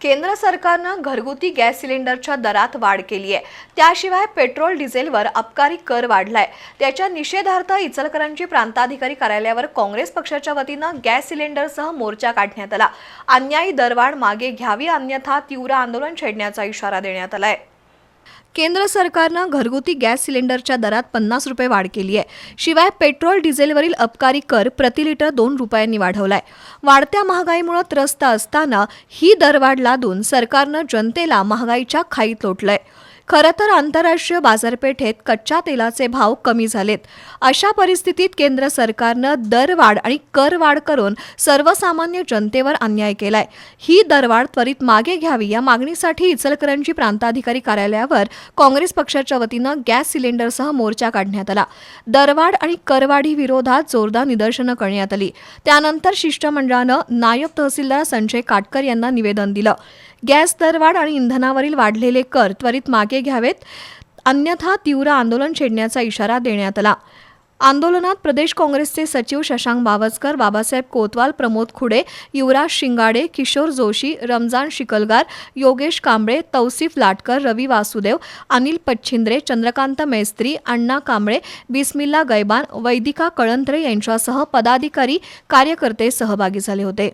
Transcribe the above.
केंद्र सरकारनं घरगुती गॅस सिलेंडरच्या दरात वाढ केली आहे त्याशिवाय पेट्रोल डिझेलवर अबकारी कर वाढलाय. त्याच्या निषेधार्थ इचलकरांची प्रांताधिकारी कार्यालयावर काँग्रेस पक्षाच्या वतीनं गॅस सिलेंडरसह मोर्चा काढण्यात आला. अन्यायी दरवाढ मागे घ्यावी अन्यथा तीव्र आंदोलन छेडण्याचा इशारा देण्यात आलाय. केंद्र सरकारनं घरगुती गॅस सिलेंडरच्या दरात पन्नास रुपये वाढ केली आहे. शिवाय पेट्रोल डिझेलवरील अबकारी कर प्रति लिटर दोन रुपयांनी वाढवलाय. वाढत्या महागाईमुळे त्रस्त असताना ही दरवाढ लादून सरकारनं जनतेला महागाईच्या खाईत लोटलंय. खरं तर आंतरराष्ट्रीय बाजारपेठेत कच्च्या तेलाचे भाव कमी झालेत. अशा परिस्थितीत केंद्र सरकारनं दरवाढ आणि करवाढ करून सर्वसामान्य जनतेवर अन्याय केलाय. ही दरवाढ त्वरित मागे घ्यावी या मागणीसाठी इचलकरंजी प्रांताधिकारी कार्यालयावर काँग्रेस पक्षाच्या वतीनं गॅस सिलेंडरसह मोर्चा काढण्यात आला. दरवाढ आणि करवाढी विरोधात जोरदार निदर्शनं करण्यात आली. त्यानंतर शिष्टमंडळानं नायब तहसीलदार संजय काटकर यांना निवेदन दिलं. गॅस दरवाढ आणि इंधनावरील वाढलेले कर त्वरित मागे घ्यावेत. अन्यथा तीव्र आंदोलन छेडण्याचा इशारा देण्यात आला. आंदोलनात प्रदेश काँग्रेसचे सचिव शशांक बावस्कर बाबासाहेब कोतवाल प्रमोद खुडे युवराज शिंगाडे किशोर जोशी रमजान शिकलगार योगेश कांबळे तौसिफ लाटकर रवी वासुदेव अनिल पच्छिंद्रे चंद्रकांत मेस्त्री अण्णा कांबळे बिस्मिल्ला गैबान वैदिका कळंत्रे यांच्यासह पदाधिकारी कार्यकर्ते सहभागी झाले होते.